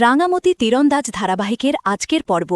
রাঙামতি তীরন্দাজ ধারাবাহিকের আজকের পর্ব।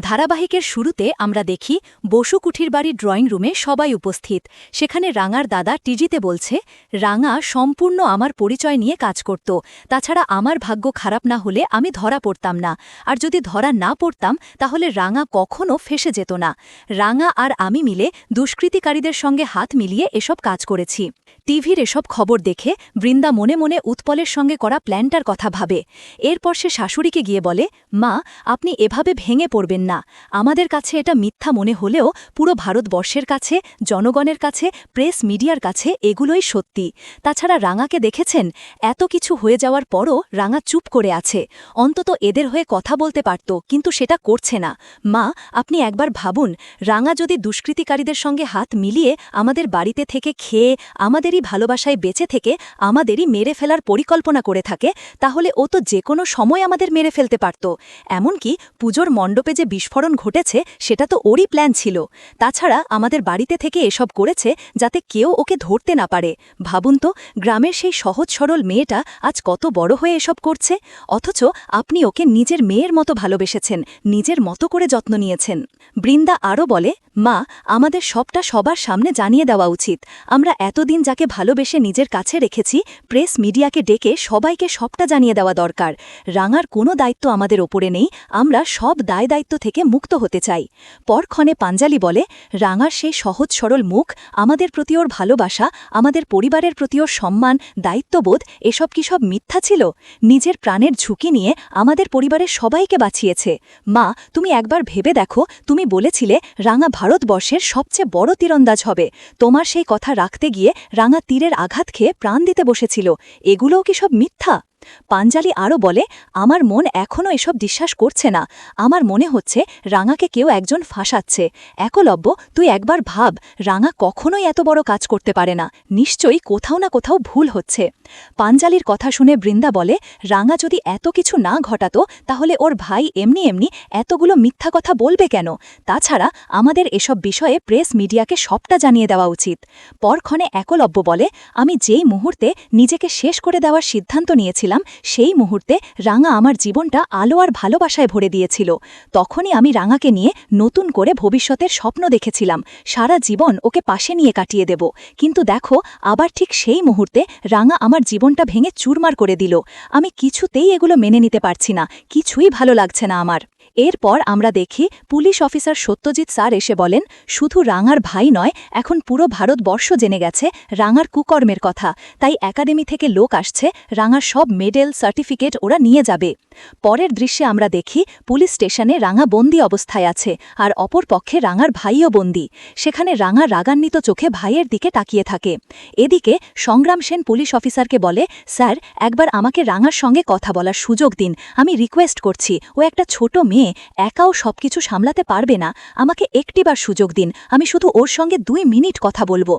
ধারাবাহিকের শুরুতে আমরা দেখি বসু কুঠির বাড়ির ড্রয়িং রুমে সবাই উপস্থিত। সেখানে রাঙার দাদা টিজিতে বলছে, রাঙা সম্পূর্ণ আমার পরিচয় নিয়ে কাজ করত। তাছাড়া আমার ভাগ্য খারাপ না হলে আমি ধরা পড়তাম না। আর যদি ধরা না পড়তাম, তাহলে রাঙা কখনও ফেসে যেত না। রাঙা আর আমি মিলে দুষ্কৃতিকারীদের সঙ্গে হাত মিলিয়ে এসব কাজ করেছি। টিভির এসব খবর দেখে বৃন্দা মনে মনে উৎপলের সঙ্গে করা প্ল্যানটার কথা ভাবে। এরপর সে শাশুড়িকে গিয়ে বলে, মা, আপনি এভাবে ভেঙে পড়বেন না। আমাদের কাছে এটা মিথ্যা মনে হলেও পুরো ভারতবর্ষের কাছে, জনগণের কাছে, প্রেস মিডিয়ার কাছে এগুলোই সত্যি। তাছাড়া রাঙাকে দেখেছেন? এত কিছু হয়ে যাওয়ার পরও রাঙা চুপ করে আছে। অন্তত এদের হয়ে কথা বলতে পারত, কিন্তু সেটা করছে না। মা, আপনি একবার ভাবুন, রাঙা যদি দুষ্কৃতিকারীদের সঙ্গে হাত মিলিয়ে আমাদের বাড়িতে থেকে খেয়ে, আমাদেরই ভালোবাসায় বেঁচে থেকে, আমাদেরই মেরে ফেলার পরিকল্পনা করে থাকে, তাহলে ও তো যে কোনো সময় আমাদের মেরে ফেলতে পারত। এমনকি পুজোর মণ্ডপে যে বিস্ফোরণ ঘটেছে, সেটা তো ওরই প্ল্যান ছিল। তাছাড়া আমাদের বাড়িতে থেকে এসব করেছে যাতে কেউ ওকে ধরতে না পারে। ভাবুন তো, গ্রামের সেই সহজ সরল মেয়েটা আজ কত বড় হয়ে এসব করছে। অথচ আপনি ওকে নিজের মেয়ের মতো ভালোবেসেছেন, নিজের মতো করে যত্ন নিয়েছেন। বৃন্দা আরও বলে, মা, আমাদের সবটা সবার সামনে জানিয়ে দেওয়া উচিত। আমরা এতদিন যাকে ভালোবেসে নিজের কাছে রেখেছি, প্রেস মিডিয়াকে ডেকে সবাইকে সবটা জানিয়ে দেওয়া দরকার। রাঙার কোনো দায়িত্ব আমাদের ওপরে নেই, আমরা সব দায় দায়িত্ব থেকে মুক্ত হতে চাই। পরক্ষণে পাঞ্জালি বলে, রাঙার সেই সহজ সরল মুখ, আমাদের প্রতি ওর ভালোবাসা, আমাদের পরিবারের প্রতি ওর সম্মান, দায়িত্ববোধ, এসব কি সব মিথ্যা ছিল? নিজের প্রাণের ঝুঁকি নিয়ে আমাদের পরিবারের সবাইকে বাঁচিয়েছে। মা, তুমি একবার ভেবে দেখো, তুমি বলেছিলে রাঙা ভারতবর্ষের সবচেয়ে বড় তীরন্দাজ হবে। তোমার সেই কথা রাখতে গিয়ে রাঙা তীরের আঘাত খেয়ে প্রাণ দিতে বসেছিল। এগুলোও কি সব মিথ্যা? পাঞ্জালি আরও বলে, আমার মন এখনও এসব বিশ্বাস করছে না। আমার মনে হচ্ছে রাঙাকে কেউ একজন ফাঁসাচ্ছে। একলব্য, তুই একবার ভাব, রাঙা কখনোই এত বড় কাজ করতে পারে না। নিশ্চয়ই কোথাও না কোথাও ভুল হচ্ছে। পাঞ্জালির কথা শুনে বৃন্দা বলে, রাঙা যদি এত কিছু না ঘটাতো, তাহলে ওর ভাই এমনি এমনি এতগুলো মিথ্যা কথা বলবে কেন? তাছাড়া আমাদের এসব বিষয়ে প্রেস মিডিয়াকে সবটা জানিয়ে দেওয়া উচিত। পরক্ষণে একলব্য বলে, আমি যেই মুহূর্তে নিজেকে শেষ করে দেওয়ার সিদ্ধান্ত নিয়েছিলাম সেই মুহূর্তে রাঙা আমার জীবনটা আলো আর ভালোবাসায় ভরে দিয়েছিল। তখনই আমি রাঙাকে নিয়ে নতুন করে ভবিষ্যতের স্বপ্ন দেখেছিলাম। সারা জীবন ওকে পাশে নিয়ে কাটিয়ে দেব। কিন্তু দেখো, আবার ঠিক সেই মুহূর্তে রাঙা আমার জীবনটা ভেঙে চুরমার করে দিল। আমি কিছুতেই এগুলো মেনে নিতে পারছি না। কিছুই ভালো লাগছে না আমার। এরপর আমরা দেখি পুলিশ অফিসার সত্যজিৎ স্যার এসে বলেন, শুধু রাঙার ভাই নয়, এখন পুরো ভারতবর্ষ জেনে গেছে রাঙার কুকর্মের কথা। তাই একাডেমি থেকে লোক আসছে, রাঙার সব মেডেল, সার্টিফিকেট ওরা নিয়ে যাবে। পরের দৃশ্যে আমরা দেখি পুলিশ স্টেশনে রাঙা বন্দি অবস্থায় আছে, আর অপর পক্ষে রাঙার ভাইও বন্দি। সেখানে রাঙা রাগান্বিত চোখে ভাইয়ের দিকে তাকিয়ে থাকে। এদিকে সংগ্রাম সেন পুলিশ অফিসারকে বলে, স্যার, একবার আমাকে রাঙার সঙ্গে কথা বলার সুযোগ দিন। আমি রিকোয়েস্ট করছি, ও একটা ছোট মেয়ে একাও সবকিছু সামলাতে পারবে না। আমাকে একটিবার সুযোগ দিন, আমি শুধু ওর সঙ্গে দুই মিনিট কথা বলব।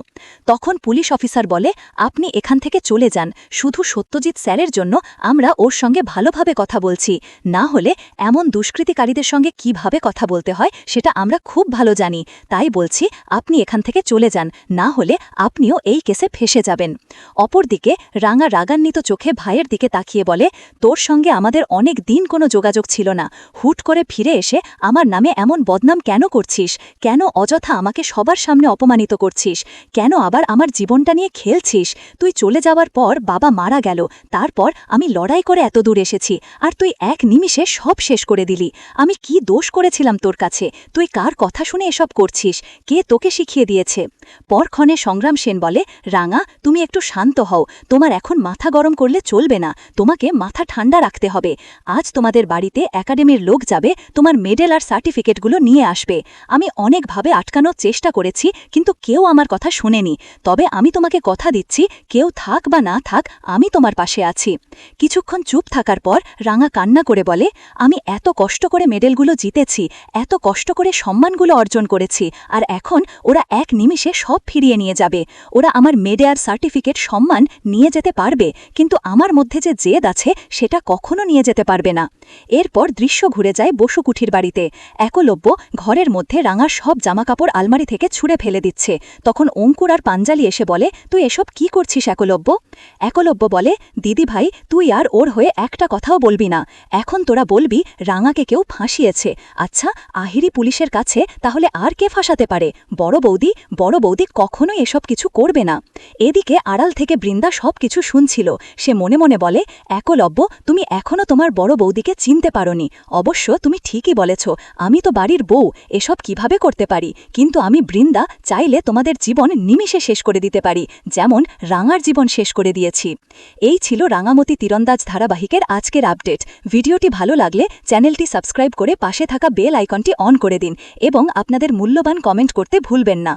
তখন পুলিশ অফিসার বলে, আপনি এখান থেকে চলে যান, শুধু সত্যজিৎ স্যারের জন্য আমরা ওর সঙ্গে ভালোভাবে কথা বলছি। না হলে এমন দুষ্কৃতিকারীদের সঙ্গে কীভাবে কথা বলতে হয়, সেটা আমরা খুব ভালো জানি। তাই বলছি, আপনি এখান থেকে চলে যান, না হলে আপনিও এই কেসে ফেসে যাবেন। অপরদিকে রাঙা রাগান্বিত চোখে ভাইয়ের দিকে তাকিয়ে বলে, তোর সঙ্গে আমাদের অনেক দিন কোনো যোগাযোগ ছিল না। হুট করে ফিরে এসে আমার নামে এমন বদনাম কেন করছিস? কেন অযথা আমাকে সবার সামনে অপমানিত করছিস? কেন আবার আমার জীবনটা নিয়ে খেলছিস? তুই চলে যাওয়ার পর বাবা মারা গেল, তারপর আমি লড়াই করে এত দূর এসেছি, আর তুই এক নিমিষে সব শেষ করে দিলি। আমি কি দোষ করেছিলাম তোর কাছে? তুই কার কথা শুনে এসব করছিস? কে তোকে শিখিয়ে দিয়েছে? পরক্ষণে সংগ্রাম সেন বলে, রাঙা, তুমি একটু শান্ত হও। তোমার এখন মাথা গরম করলে চলবে না। তোমাকে মাথা ঠান্ডা রাখতে হবে। আজ তোমাদের বাড়িতে একাডেমির লোক যাবে। তোমার মেডেল আর সার্টিফিকেটগুলো নিয়ে আসবে। আমি অনেকভাবে আটকানোর চেষ্টা করেছি, কিন্তু কেউ আমার কথা শোনেনি। তবে আমি তোমাকে কথা দিচ্ছি, কেউ থাক বা না থাক, আমি তোমার পাশে আছি। কিছুক্ষণ চুপ থাকার পর রাঙা কান্না করে বলে, আমি এত কষ্ট করে মেডেলগুলো জিতেছি, এত কষ্ট করে সম্মানগুলো অর্জন করেছি, আর এখন ওরা এক নিমিষে সব ফিরিয়ে নিয়ে যাবে। ওরা আমার মেডে আর সার্টিফিকেট সম্মান নিয়ে যেতে পারবে, কিন্তু আমার মধ্যে যে জেদ আছে, সেটা কখনো নিয়ে যেতে পারবে না। এরপর দৃশ্য ঘুরে যায় যায় বসুকুঠির বাড়িতে। একলব্য ঘরের মধ্যে রাঙার সব জামাকাপড় আলমারি থেকে ছুঁড়ে ফেলে দিচ্ছে। তখন অঙ্কুর আর পাঞ্জালি এসে বলে, তুই এসব কি করছিস একলব্য? একলব্য বলে, দিদি ভাই, তুই আর ওর হয়ে একটা কথাও বলবি না। এখন তোরা বলবি রাঙাকে কেউ ফাঁসিয়েছে। আচ্ছা আহিরি পুলিশের কাছে তাহলে আর কে ফাঁসাতে পারে? বড় বৌদি বড় বৌদি কখনোই এসব কিছু করবে না। এদিকে আড়াল থেকে বৃন্দা সব কিছু শুনছিল। সে মনে মনে বলে, একলব্য, তুমি এখনও তোমার বড় বৌদিকে চিনতে পারোনি। অবশ্য তুমি ঠিকই বলেছ, আমি তো বাড়ির বউ, এসব কীভাবে করতে পারি? কিন্তু আমি বৃন্দা, চাইলে তোমাদের জীবন নিমিষে শেষ করে দিতে পারি, যেমন রাঙার জীবন শেষ করে দিয়েছি। এই ছিল রাঙামতি তীরন্দাজ ধারাবাহিকের আজকের আপডেট। ভিডিওটি ভালো লাগলে চ্যানেলটি সাবস্ক্রাইব করে পাশে থাকা বেল আইকনটি অন করে দিন, এবং আপনাদের মূল্যবান কমেন্ট করতে ভুলবেন না।